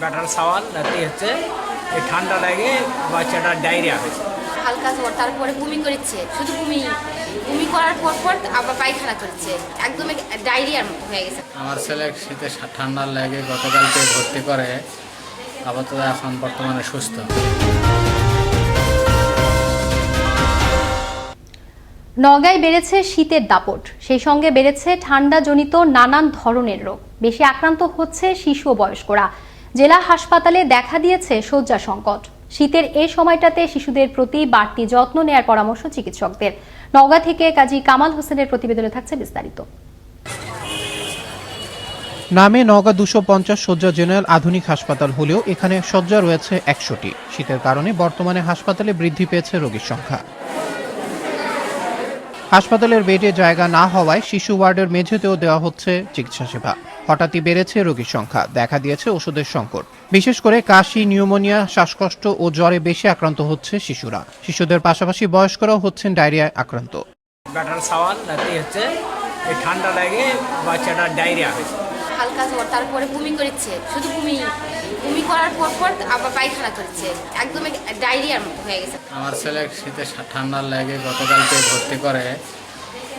Batter সাওয়াল রাতে হচ্ছে এই ঠান্ডা লাগে বাচ্চাটার ডায়রিয়া হয়েছে। হালকা জ্বর তারপরে বমি করেছে শুধু বমি বমি করার পর পর আবার পায়খানা করেছে একদম ডায়রিয়ার মতো হয়ে গেছে। আমার ছেলে শীতে ঠান্ডা লেগে গতকালকে ভর্তি করে আপাতত এখন বর্তমানে সুস্থ। নগায় বেড়েছে শীতের দাপট সেই সঙ্গে বেড়েছে ঠান্ডাজনিত নানান ধরনের রোগ। বেশি আক্রান্ত হচ্ছে শিশু ও বয়স্করা জেলা হাসপাতালে দেখা দিয়েছে শয্যা সংকট শীতের এই সময়টাতে শিশুদের প্রতি বাড়তি যত্ন নেয়ার পরামর্শ চিকিৎসকদের। নওগাঁ থেকে কাজী কামাল হোসেনের প্রতিবেদনে থাকছে বিস্তারিত। নামে নওগাঁ দুশো পঞ্চাশ শয্যা জেনারেল আধুনিক হাসপাতাল হলেও এখানে শয্যা রয়েছে একশোটি। শীতের কারণে বর্তমানে হাসপাতালে বৃদ্ধি পেয়েছে রোগীর সংখ্যা। হাসপাতালের বেডে জায়গা না হওয়ায় শিশু ওয়ার্ডের মেঝেতেও দেওয়া হচ্ছে চিকিৎসা সেবা। হঠাৎই বেড়েছে রোগীর সংখ্যা। দেখা দিয়েছে ওষুধের সংকট। বিশেষ করে কাশি নিউমোনিয়া শ্বাসকষ্ট ও জ্বরে বেশি আক্রান্ত হচ্ছে শিশুরা। শিশুদের পাশাপাশি বয়স্করাও হচ্ছেন ডায়রিয়ায় আক্রান্ত। ব্যাটার সাওয়াল রাতে হচ্ছে এই ঠান্ডা লাগে বাচ্চাটার ডায়রিয়া হয়েছে। হালকা জ্বর তারপরে বমি করেছে। শুধু বমি বমি করার পর পর আবার পায়খানা করেছে। একদম ডায়রিয়ার মতো হয়ে গেছে। আমার ছেলে শীতে ঠান্ডা লেগে গতকালকে ভর্তি করে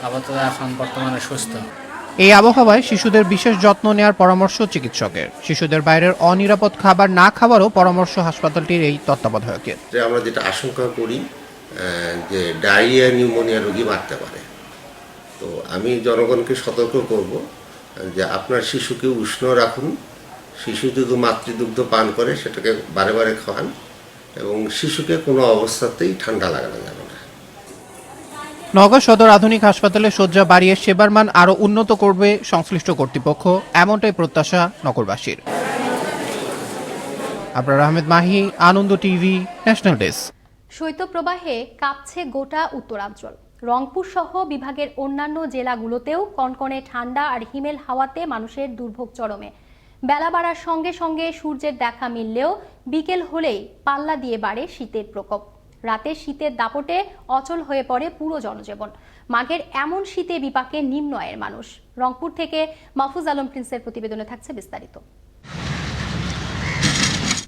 আপাতত এখন বর্তমানে সুস্থ। এই আবহাওয়ায় শিশুদের বিশেষ যত্ন নেওয়ার পরামর্শ চিকিৎসকের। শিশুদের বাইরের অনিরাপদ খাবার না খাওয়ারও পরামর্শ হাসপাতালটির এই তত্ত্বাবধায়কের। আমরা যেটা আশঙ্কা করি যে ডায়রিয়া, নিউমোনিয়া রোগী বাড়তে পারে। তো আমি জনগণকে সতর্ক করব, যে আপনার শিশুকে উষ্ণ রাখুন। শিশু যদি মাতৃদুগ্ধ পান করে, সেটাকে বারে বারে খাওয়ান এবং শিশুকে কোনো অবস্থাতেই ঠান্ডা লাগানো যাবে না। নগর সদর আধুনিক হাসপাতালে শয্যা বাড়িয়ে সেবার মান আরও উন্নত করবে সংশ্লিষ্ট কর্তৃপক্ষ, এমনটাই প্রত্যাশা নগরবাসীর। Abrar Ahmed Mahi, Ananda TV, national desk. শৈত্যপ্রবাহে কাঁপছে গোটা উত্তরাঞ্চল। রংপুর সহ বিভাগের অন্যান্য জেলাগুলোতেও কনকনে ঠান্ডা আর হিমেল হাওয়াতে মানুষের দুর্ভোগ চরমে। বেলা বাড়ার সঙ্গে সঙ্গে সূর্যের দেখা মিললেও বিকেল হলেই পাল্লা দিয়ে বাড়ে শীতের প্রকোপ। রাতে শীতের দাপটে অচল হয়ে পড়ে পুরো জনজীবন। মাঘের এমন শীতে বিপাকে নিম্ন আয়ের মানুষ। রংপুর থেকে মাহফুজ আলম প্রিন্সের প্রতিবেদনে থাকছে বিস্তারিত।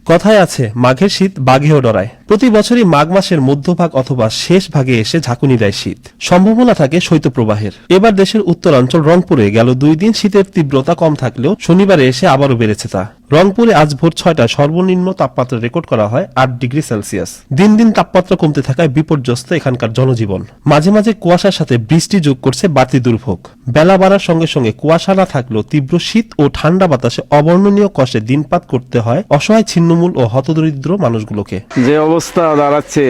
কথায় আছে, মাঘের শীত বাঘেও ডরায়। প্রতি বছরই মাঘ মাসের মধ্যভাগ অথবা শেষ ভাগে এসে ঝাঁকুনি দেয় শীত। সম্ভাবনা থাকে শৈত্যপ্রবাহের। এবার দেশের উত্তরাঞ্চল রংপুরে গেল দুই দিন শীতের তীব্রতা কম থাকলেও শনিবারে এসে আবারও বেড়েছে তা। রংপুরে আজ ভোর ছয়টায় সর্বনিম্ন তাপমাত্রা রেকর্ড করা হয় আট ডিগ্রি সেলসিয়াস। দিন দিন তাপমাত্রা কমতে থাকায় বিপর্যস্ত এখানকার জনজীবন। মাঝে মাঝে কুয়াশার সাথে বৃষ্টি যোগ করছে বাড়তি দুর্ভোগ। বেলা বাড়ার সঙ্গে সঙ্গে কুয়াশা না থাকলেও তীব্র শীত ও ঠান্ডা বাতাসে অবর্ণনীয় কষ্টে দিনপাত করতে হয় অসহায় ছিন্নমূল ও হতদরিদ্র মানুষগুলোকে। যে অবস্থা দাঁড়াচ্ছে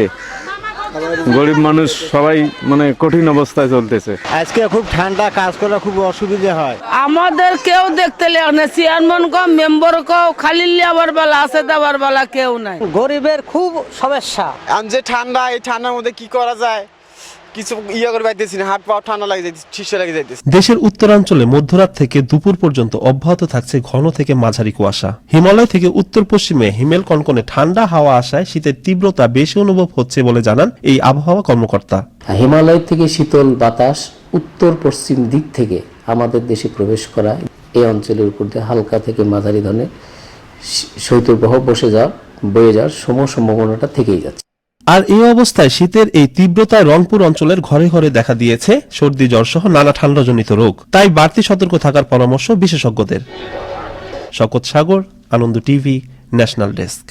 গরিব মানুষ সবাই মানে কঠিন অবস্থায় চলতেছে। আজকে খুব ঠান্ডা কাজ করা খুব অসুবিধা হয়। আমাদের কেউ দেখতে লেগে না চেয়ারম্যান কম মেম্বার কও খালি লেবার বেলা আছে দেবার বেলা কেউ নাই। গরিবের খুব সমস্যা। আমি যে ঠান্ডা এই ঠান্ডার মধ্যে কি করা যায়? কিছু ইয়ে করে পাইতেছি না হাত পাও ঠান্ডা লাগে যাইতেছে ঠিসে লাগে যাইতেছে। দেশের উত্তরাঞ্চলে মধ্যরাত থেকে দুপুর পর্যন্ত অব্যাহত থাকছে ঘন থেকে মাঝারি কুয়াশা। হিমালয় থেকে উত্তর পশ্চিমে হিমেল কনকনে ঠান্ডা হাওয়া আসায় শীতের তীব্রতা বেশি অনুভব হচ্ছে বলে জানান এই আবহাওয়া কর্মকর্তা। হিমালয় থেকে শীতল বাতাস উত্তর পশ্চিম দিক থেকে আমাদের দেশে প্রবেশ করা এই অঞ্চলের উপর দিয়ে হালকা থেকে মাঝারি ধরনের শৈত্যপ্রবাহ বসে যাওয়া বয়ে যাওয়ার সম সম্ভাবনাটা থেকেই যাচ্ছে। আর এই অবস্থায় শীতের এই তীব্রতায় রংপুর অঞ্চলের ঘরে ঘরে দেখা দিয়েছে সর্দি, জ্বর সহ নানা ঠান্ডাজনিত রোগ। তাই বাড়তি সতর্ক থাকার পরামর্শ বিশেষজ্ঞদের। Shakat Sagar, Ananda TV, national desk.